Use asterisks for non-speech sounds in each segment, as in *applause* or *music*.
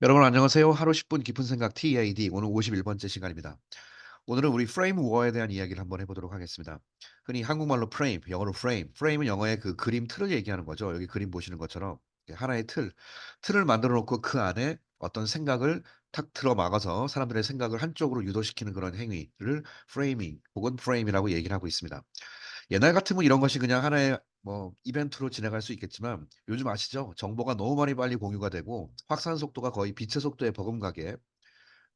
여러분 안녕하세요. 하루 10분 깊은 생각 TAD 오늘 51번째 시간입니다. 오늘은 우리 프레임워어에 대한 이야기를 한번 해보도록 하겠습니다. 흔히 한국말로 프레임, 영어로 프레임, 프레임은 영어의 그 그림 틀을 얘기하는 거죠. 여기 그림 보시는 것처럼 하나의 틀, 틀을 만들어 놓고 그 안에 어떤 생각을 탁 틀어 막아서 사람들의 생각을 한쪽으로 유도시키는 그런 행위를 프레이밍 혹은 프레임이라고 얘기를 하고 있습니다. 옛날 같으면 이런 것이 그냥 하나의 뭐 이벤트로 진행할 수 있겠지만 요즘 아시죠? 정보가 너무 많이 빨리 공유가 되고 확산 속도가 거의 빛의 속도에 버금가게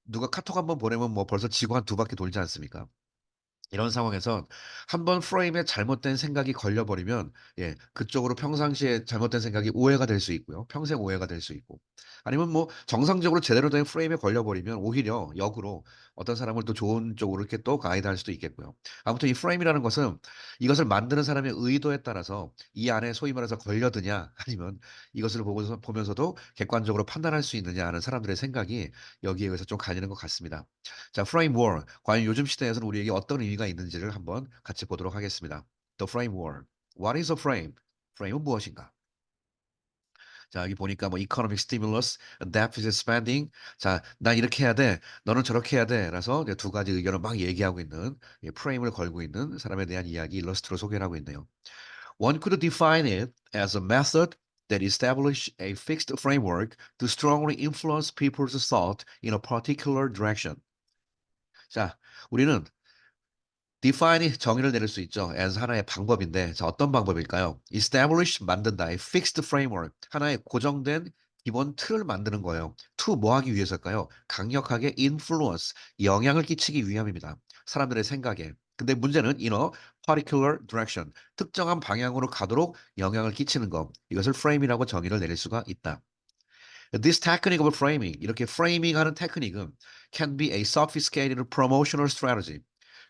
누가 카톡 한번 보내면 뭐 벌써 지구 한 두 바퀴 돌지 않습니까? 이런 상황에선 한번 프레임에 잘못된 생각이 걸려 버리면 예 그쪽으로 평상시에 잘못된 생각이 오해가 될 수 있고요. 평생 오해가 될 수 있고 아니면 뭐 정상적으로 제대로 된 프레임에 걸려 버리면 오히려 역으로 어떤 사람을 또 좋은 쪽으로 이렇게 또 가이드할 수도 있겠고요. 아무튼 이 프레임이라는 것은 이것을 만드는 사람의 의도에 따라서 이 안에 소위 말해서 걸려드냐 아니면 이것을 보고서 보면서도 객관적으로 판단할 수 있느냐 하는 사람들의 생각이 여기에 의해서 좀 갈리는 것 같습니다. 자, frame war. 과연 요즘 시대에서는 우리에게 어떤 의미가 있는지를 한번 같이 보도록 하겠습니다. The frame war. What is a frame? frame은 무엇인가? 자, 여기 보니까 뭐 economic stimulus, deficit spending. 자, 난 이렇게 해야 돼. 너는 저렇게 해야 돼. 라서 두 가지 의견을 막 얘기하고 있는 이 프레임을 걸고 있는 사람에 대한 이야기 일러스트로 소개를 하고 있네요. One could define it as a method that establish a fixed framework to strongly influence people's thought in a particular direction. 자, 우리는 define이 정의를 내릴 수 있죠. as 하나의 방법인데, 자, 어떤 방법일까요? establish 만든다. a fixed framework. 하나의 고정된 기본 틀을 만드는 거예요. to 뭐 하기 위해서일까요? 강력하게 influence, 영향을 끼치기 위함입니다. 사람들의 생각에. 근데 문제는 in a particular direction. 특정한 방향으로 가도록 영향을 끼치는 것. 이것을 frame이라고 정의를 내릴 수가 있다. This technique of framing, 이렇게 framing 하는 테크닉은 can be a sophisticated promotional strategy.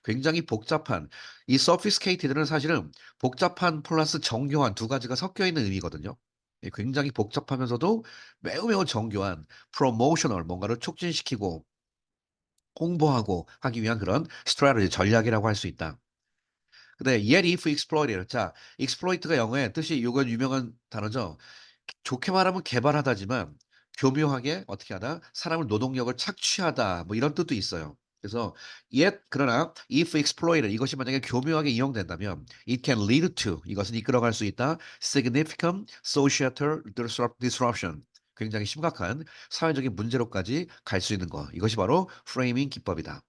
굉장히 복잡한 이 sophisticated는 사실은 복잡한 플러스 정교한 두 가지가 섞여 있는 의미거든요. 예, 굉장히 복잡하면서도 매우 매우 정교한 promotional 뭔가를 촉진시키고 홍보하고 하기 위한 그런 strategy 전략이라고 할 수 있다. 근데 yet if exploited 자 exploit가 영어의 뜻이 이건 유명한 단어죠. 좋게 말하면 개발하다지만 교묘하게 어떻게 하다 사람을 노동력을 착취하다 뭐 이런 뜻도 있어요. 그래서 yet 그러나 if exploited 이것이 만약에 교묘하게 이용된다면 it can lead to 이것은 이끌어갈 수 있다 significant disrup- disruption 굉장히 심각한 사회적인 문제로까지 갈 수 있는 것 이것이 바로 프레이밍 기법이다.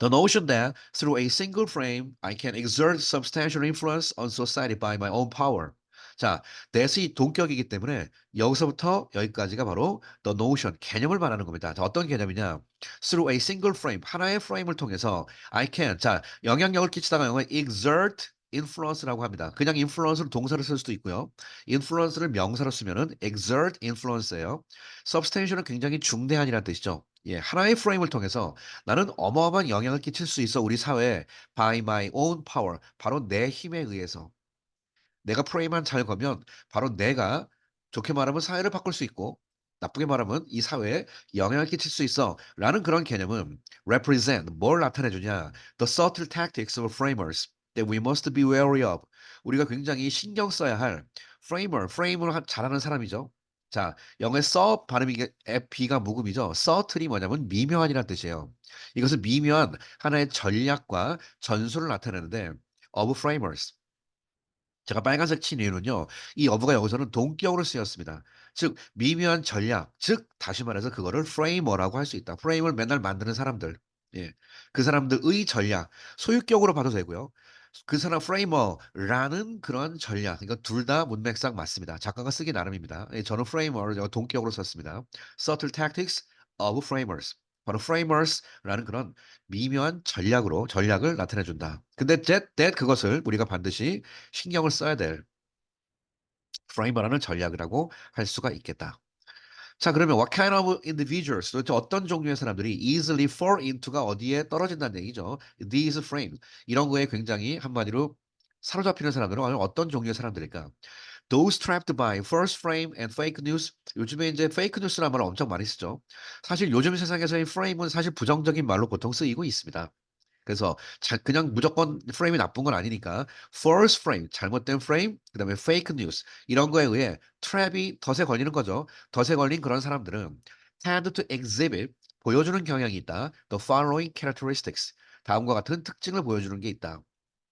The notion that through a single frame I can exert substantial influence on society by my own power. 자, that이 동격이기 때문에 여기서부터 여기까지가 바로 the notion, 개념을 말하는 겁니다. 자, 어떤 개념이냐? Through a single frame, 하나의 프레임을 통해서 I can, 자, 영향력을 끼치다가 영어에 exert influence라고 합니다. 그냥 influence로 동사를 쓸 수도 있고요. influence를 명사로 쓰면은 exert influence예요. substantial은 굉장히 중대한이라는 뜻이죠. 예, 하나의 프레임을 통해서 나는 어마어마한 영향을 끼칠 수 있어 우리 사회에 by my own power 바로 내 힘에 의해서 내가 프레임만 잘 거면 바로 내가 좋게 말하면 사회를 바꿀 수 있고 나쁘게 말하면 이 사회에 영향을 끼칠 수 있어 라는 그런 개념은 represent 뭘 나타내 주냐 the subtle tactics of framers that we must be wary of 우리가 굉장히 신경 써야 할 framer 하- 잘하는 사람이죠. 자, 영어의 sub 발음이 b가 묵음이죠. subtle이 뭐냐면 미묘한이라는 뜻이에요. 이것은 미묘한 하나의 전략과 전술을 나타내는데 of framers 제가 빨간색 친 이유는요. 이 어부가 여기서는 동격으로 쓰였습니다. 즉 미묘한 전략, 즉 다시 말해서 그거를 프레이머라고 할 수 있다. 프레임을 맨날 만드는 사람들. 예. 그 사람들의 전략, 소유격으로 봐도 되고요. 그 사람 프레이머라는 그런 전략. 이거 둘다 문맥상 맞습니다. 작가가 쓰기 나름입니다. 예, 저는 프레이머를 동격으로 썼습니다. Subtle tactics of framers. 바로 framers라는 그런 미묘한 전략으로 전략을 나타내 준다. 근데 that, that 그것을 우리가 반드시 신경을 써야 될 framer라는 전략이라고 할 수가 있겠다. 자, 그러면 what kind of individuals, 도대체 어떤 종류의 사람들이 easily fall into가 어디에 떨어진다는 얘기죠. These frames. 이런 거에 굉장히 한마디로 사로잡히는 사람들은 어떤 종류의 사람들일까? Those trapped by first frame and fake news. 요즘에 이제 fake news라는 말을 엄청 많이 쓰죠. 사실 요즘 세상에서의 frame은 사실 부정적인 말로 보통 쓰이고 있습니다. 그래서 자 그냥 무조건 프레임이 나쁜 건 아니니까 false frame 잘못된 프레임 그다음에 fake news 이런 거에 의해 트랩이 덫에 걸리는 거죠. 덫에 걸린 그런 사람들은 tend to exhibit 보여주는 경향이 있다. The following characteristics 다음과 같은 특징을 보여주는 게 있다.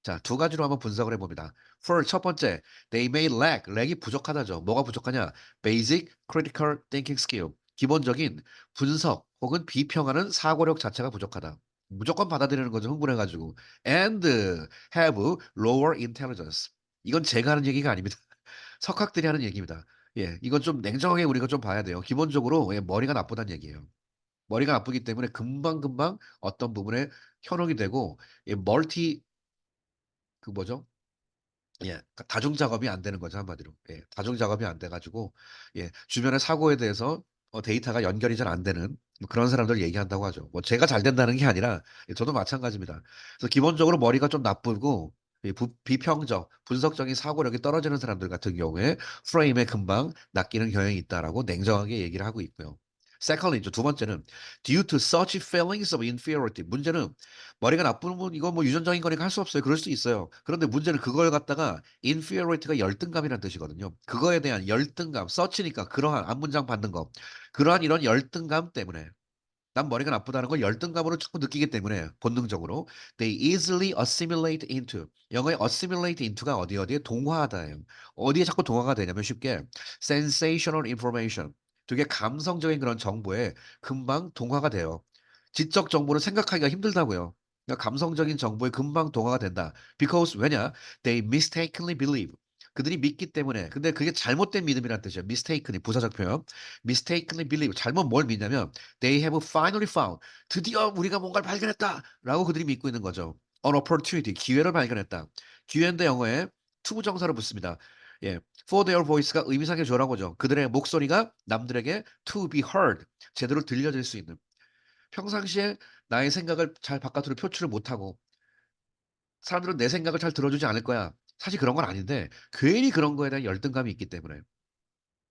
자, 두 가지로 한번 분석을 해봅니다. For 첫 번째, they may lack, 렉이 부족하다죠. 뭐가 부족하냐? Basic critical thinking skill. 기본적인 분석 혹은 비평하는 사고력 자체가 부족하다. 무조건 받아들이는 거죠. 흥분해가지고. And have lower intelligence. 이건 제가 하는 얘기가 아닙니다. *laughs* 석학들이 하는 얘기입니다. 예, 이건 좀 냉정하게 우리가 좀 봐야 돼요. 기본적으로 예, 머리가 나쁘다는 얘기예요. 머리가 나쁘기 때문에 금방금방 어떤 부분에 현혹이 되고 예, 멀티 그 뭐죠? 예. 다중 작업이 안 되는 거죠, 한마디로. 예. 다중 작업이 안 돼 가지고 예 주변의 사고에 대해서 어 데이터가 연결이 잘 안 되는 뭐 그런 사람들 얘기한다고 하죠. 뭐 제가 잘 된다는 게 아니라 예 저도 마찬가지입니다. 그래서 기본적으로 머리가 좀 나쁘고 이부 비평적, 분석적인 사고력이 떨어지는 사람들 같은 경우에 프레임에 금방 낚이는 경향이 있다라고 냉정하게 얘기를 하고 있고요. Secondly 두 번째는 due to such feelings of inferiority 문제는 머리가 나쁘면 이건 뭐 유전적인 거니까 할 수 없어요. 그럴 수 있어요. 그런데 문제는 그걸 갖다가 inferiority가 열등감이라는 뜻이거든요. 그거에 대한 열등감, such니까 그러한 앞문장 받는 거. 그러한 이런 열등감 때문에 난 머리가 나쁘다는 걸 열등감으로 자꾸 느끼기 때문에 본능적으로 they easily assimilate into 영어의 assimilate into가 어디 어디에 동화하다예요. 어디에 자꾸 동화가 되냐면 쉽게 sensational information 되게 감성적인 그런 정보에 금방 동화가 돼요. 지적 정보는 생각하기가 힘들다고요. 그러니까 감성적인 정보에 금방 동화가 된다. Because 왜냐? They mistakenly believe. 그들이 믿기 때문에. 근데 그게 잘못된 믿음이라는 뜻이에요. mistakenly 부사적 표현. mistakenly believe. 잘못 뭘 믿냐면 they have finally found. 드디어 우리가 뭔가를 발견했다라고 그들이 믿고 있는 거죠. an opportunity. 기회를 발견했다. 기회인데 영어에 투부정사를 붙습니다. 예. for their voice가 의미상의 조라고 죠 그들의 목소리가 남들에게 to be heard. 제대로 들려질 수 있는. 평상시에 나의 생각을 잘 바깥으로 표출을 못하고 사람들은 내 생각을 잘 들어주지 않을 거야. 사실 그런 건 아닌데 괜히 그런 거에 대한 열등감이 있기 때문에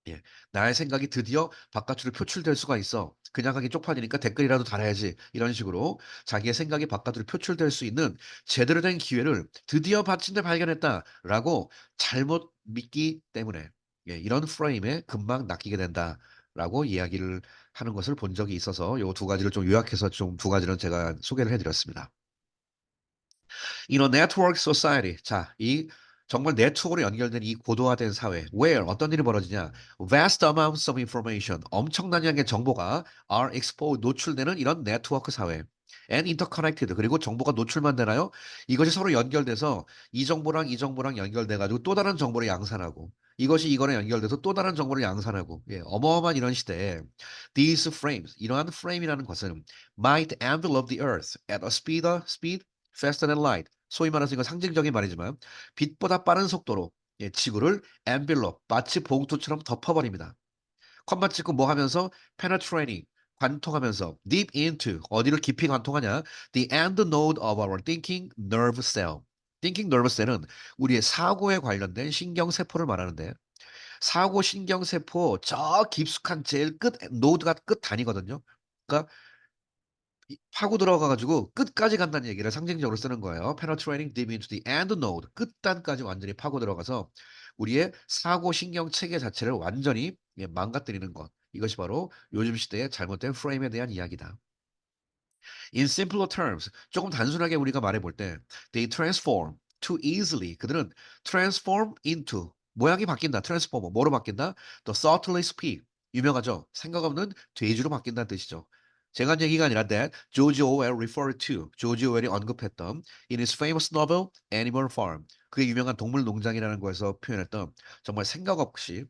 예. 나의 생각이 드디어 바깥으로 표출될 수가 있어. 그냥 하기 쪽팔리니까 댓글이라도 달아야지. 이런 식으로 자기의 생각이 바깥으로 표출될 수 있는 제대로 된 기회를 드디어 마침내 발견했다라고 잘못 믿기 때문에 예, 이런 프레임에 금방 낚이게 된다라고 이야기를 하는 것을 본 적이 있어서 요 두 가지를 좀 요약해서 좀 두 가지는 제가 소개를 해 드렸습니다. In a network society. 자, 이 정말 네트워크로 연결된 이 고도화된 사회. where 어떤 일이 벌어지냐? vast amounts of information. 엄청난 양의 정보가 are exposed 노출되는 이런 네트워크 사회. and interconnected. 그리고 정보가 노출만 되나요? 이것이 서로 연결돼서 이 정보랑 이 정보랑 연결돼 가지고 또 다른 정보를 양산하고 이것이 이거랑 연결돼서 또 다른 정보를 양산하고 예, 어마어마한 이런 시대에 these frames 이러한 프레임이라는 것은 might envelop the earth at a speed, speed faster than light. 소위 말해서 이건 상징적인 말이지만 빛보다 빠른 속도로 예, 지구를 envelope 마치 봉투처럼 덮어버립니다. 컴마 찍고 뭐 하면서 penetrating 관통하면서 deep into 어디를 깊이 관통하냐 the end node of our thinking nerve cell. thinking nerve cell은 우리의 사고에 관련된 신경 세포를 말하는데 사고 신경 세포 저 깊숙한 제일 끝 노드가 끝 단위거든요. 그러니까 이 파고 들어가 가지고 끝까지 간다는 얘기를 상징적으로 쓰는 거예요. penetrating deep into the end node 끝단까지 완전히 파고 들어가서 우리의 사고 신경 체계 자체를 완전히 예 망가뜨리는 것. 이것이 바로 요즘 시대의 잘못된 프레임에 대한 이야기다. In simpler terms 조금 단순하게 우리가 말해 볼 때 they transform too easily 그들은 transform into 모양이 바뀐다. transform 뭐로 바뀐다? The subtly speak 유명하죠. 생각 없는 돼지로 바뀐다는 뜻이죠. 제가 한 얘기가 아니라 that George Orwell referred to 조지 오웰이 언급했던 in his famous novel Animal Farm 그의 유명한 동물 농장이라는 거에서 표현했던 정말 생각 없이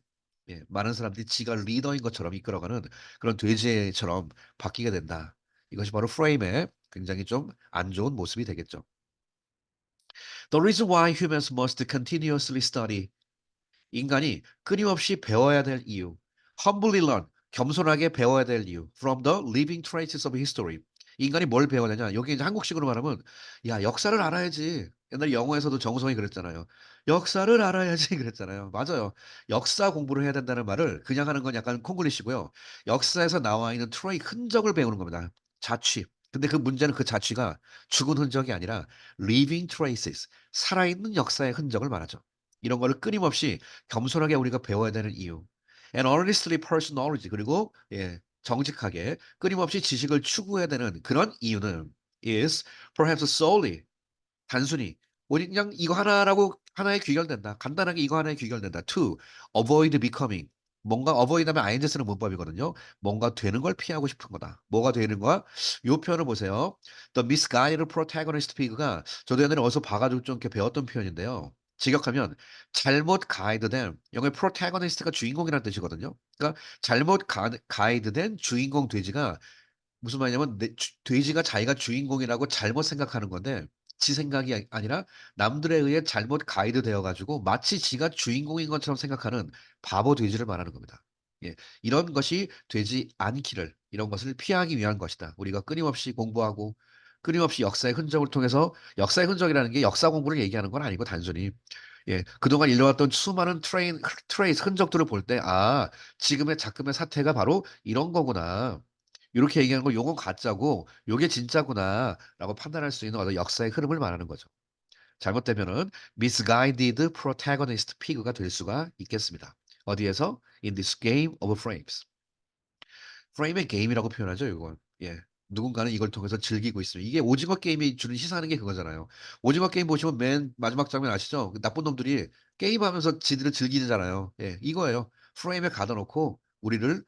예, 많은 사람들이 지가 리더인 것처럼 이끌어가는 그런 돼지처럼 바뀌게 된다. 이것이 바로 프레임의 굉장히 좀 안 좋은 모습이 되겠죠. The reason why humans must continuously study 인간이 끊임없이 배워야 될 이유. humbly learn 겸손하게 배워야 될 이유. From the living traces of history. 인간이 뭘 배워야 되냐? 여기 이제 한국식으로 말하면 야 역사를 알아야지. 옛날 영어에서도 정우성이 그랬잖아요. 역사를 알아야지 *laughs* 그랬잖아요. 맞아요. 역사 공부를 해야 된다는 말을 그냥 하는 건 약간 콩글리시고요. 역사에서 나와 있는 트로이 흔적을 배우는 겁니다. 자취. 근데 그 문제는 그 자취가 죽은 흔적이 아니라 living traces, 살아있는 역사의 흔적을 말하죠. 이런 거를 끊임없이 겸손하게 우리가 배워야 되는 이유. And earnestly pursue knowledge 그리고 예, 정직하게 끊임없이 지식을 추구해야 되는 그런 이유는 is perhaps solely 단순히 우리 그냥 이거 하나라고 하나에 귀결된다. 간단하게 이거 하나에 귀결된다. to avoid becoming 뭔가 avoid 하면 ing 쓰는 문법이거든요. 뭔가 되는 걸 피하고 싶은 거다. 뭐가 되는 거야? 요 표현을 보세요. The misguided protagonist pig가 저도 옛날에 어디서 봐가지고 좀 이렇게 배웠던 표현인데요. 직역하면 잘못 가이드된 영어의 protagonist가 주인공이라는 뜻이거든요. 그러니까 잘못 가, 가이드된 주인공 돼지가 무슨 말이냐면 내, 주- 돼지가 자기가 주인공이라고 잘못 생각하는 건데 지 생각이 아- 아니라 남들에 의해 잘못 가이드 되어 가지고 마치 지가 주인공인 것처럼 생각하는 바보 돼지를 말하는 겁니다. 예, 이런 것이 되지 않기를 이런 것을 피하기 위한 것이다. 우리가 끊임없이 공부하고 끊임없이 역사의 흔적을 통해서 역사의 흔적이라는 게 역사 공부를 얘기하는 건 아니고 단순히 예, 그동안 일러왔던 수많은 트레인 트레이스 흔적들을 볼 때 아, 지금의 작금의 사태가 바로 이런 거구나. 이렇게 얘기하는 거 요건 가짜고 요게 진짜구나라고 판단할 수 있는 어떤 역사의 흐름을 말하는 거죠. 잘못되면은 misguided protagonist pig가 될 수가 있겠습니다. 어디에서? In this game of frames. 프레임의 게임이라고 표현하죠, 이건. 예. 누군가는 이걸 통해서 즐기고 있어요. 이게 오징어 게임이 주는 시사하는 게 그거잖아요. 오징어 게임 보시면 맨 마지막 장면 아시죠? 그 나쁜 놈들이 게임하면서 지들을 즐기잖아요. 예, 이거예요. 프레임에 가둬놓고 우리를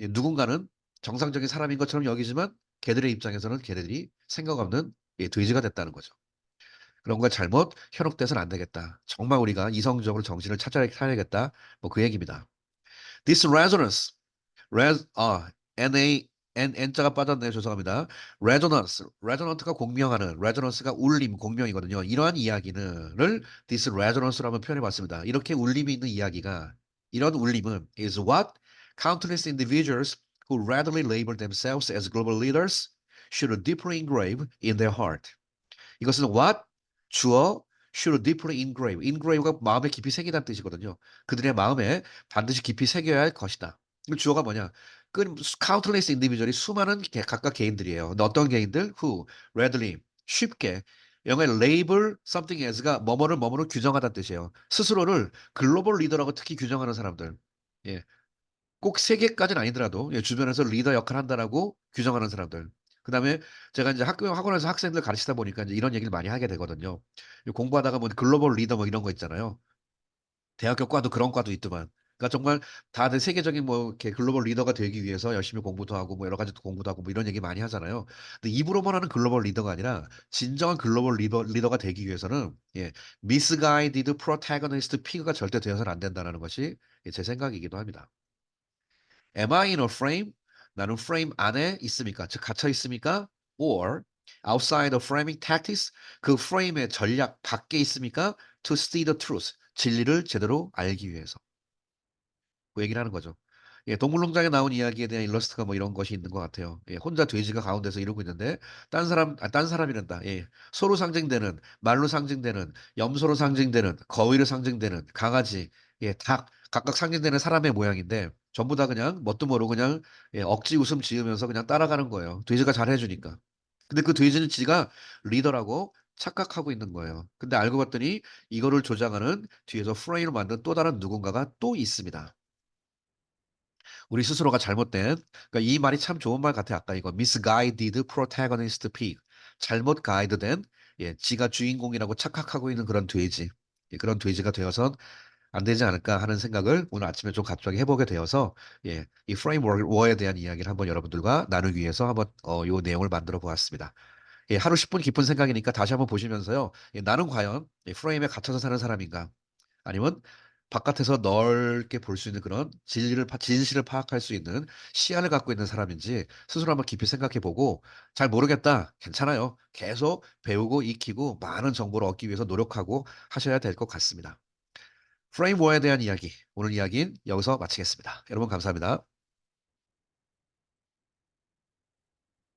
예, 누군가는 정상적인 사람인 것처럼 여기지만 걔들의 입장에서는 걔들이 생각 없는 예, 돼지가 됐다는 거죠. 그런 걸 잘못 현혹돼서는 안 되겠다. 정말 우리가 이성적으로 정신을 찾아야 차려야겠다. 뭐 그 얘기입니다. This resonance, res, 아, NA, N, N자가 빠졌네요. 죄송합니다. resonance, resonant가 공명하는, resonance가 울림, 공명이거든요. 이러한 이야기를 this resonance로 한번 표현해 봤습니다. 이렇게 울림이 있는 이야기가, 이런 울림은 is what countless individuals who readily label themselves as global leaders should deeply engrave in their heart. 이것은 what 주어 should deeply engrave. engrave가 마음에 깊이 새기다는 뜻이거든요. 그들의 마음에 반드시 깊이 새겨야 할 것이다. 그 주어가 뭐냐? 그 countless individual이 수많은 개, 각각 개인들이에요. 어떤 개인들? who readily 쉽게 영어의 label something as가 뭐뭐를 뭐뭐로 규정하다는 뜻이에요. 스스로를 글로벌 리더라고 특히 규정하는 사람들. 예. 꼭 세계까지는 아니더라도 예, 주변에서 리더 역할을 한다라고 규정하는 사람들. 그다음에 제가 이제 학교 학원에서 학생들 가르치다 보니까 이제 이런 얘기를 많이 하게 되거든요. 공부하다가 뭐 글로벌 리더 뭐 이런 거 있잖아요. 대학교 과도 그런 과도 있더만. 그러니까 정말 다들 세계적인 뭐 이렇게 글로벌 리더가 되기 위해서 열심히 공부도 하고 뭐 여러 가지 공부도 하고 뭐 이런 얘기 많이 하잖아요. 근데 입으로만 하는 글로벌 리더가 아니라 진정한 글로벌 리더 리더가 되기 위해서는 예, misguided protagonist pig가 절대 되어서는 안 된다는 것이 예, 제 생각이기도 합니다. Am I in a frame? 나는 프레임 안에 있습니까? 즉 갇혀 있습니까? Or outside the framing tactics? 그 프레임의 전략 밖에 있습니까? To see the truth. 진리를 제대로 알기 위해서. 그 얘기를 하는 거죠. 예, 동물농장에 나온 이야기에 대한 일러스트가 뭐 이런 것이 있는 것 같아요. 예, 혼자 돼지가 가운데서 이러고 있는데 딴 사람, 아, 딴 사람이란다. 예, 서로 상징되는 말로 상징되는 염소로 상징되는 거위로 상징되는 강아지, 예, 닭 각각 상징되는 사람의 모양인데 전부 다 그냥 뭣도 모르고 그냥 예, 억지 웃음 지으면서 그냥 따라가는 거예요. 돼지가 잘 해주니까. 근데 그 돼지는 지가 리더라고 착각하고 있는 거예요. 근데 알고 봤더니 이거를 조장하는 뒤에서 프레임을 만든 또 다른 누군가가 또 있습니다. 우리 스스로가 잘못된 그러니까 이 말이 참 좋은 말 같아요. 아까 이거 misguided protagonist pig 잘못 가이드된 예, 지가 주인공이라고 착각하고 있는 그런 돼지 예, 그런 돼지가 되어선 안 되지 않을까 하는 생각을 오늘 아침에 좀 갑자기 해보게 되어서 예, 이 프레임워크에 대한 이야기를 한번 여러분들과 나누기 위해서 한번 어, 요 내용을 만들어 보았습니다. 예, 하루 10분 깊은 생각이니까 다시 한번 보시면서요. 예, 나는 과연 예, 프레임에 갇혀서 사는 사람인가? 아니면 바깥에서 넓게 볼 수 있는 그런 진리를 파- 진실을 파악할 수 있는 시야를 갖고 있는 사람인지 스스로 한번 깊이 생각해 보고 잘 모르겠다. 괜찮아요. 계속 배우고 익히고 많은 정보를 얻기 위해서 노력하고 하셔야 될 것 같습니다. 프레임워에 대한 이야기, 오늘 이야기는 여기서 마치겠습니다. 여러분 감사합니다.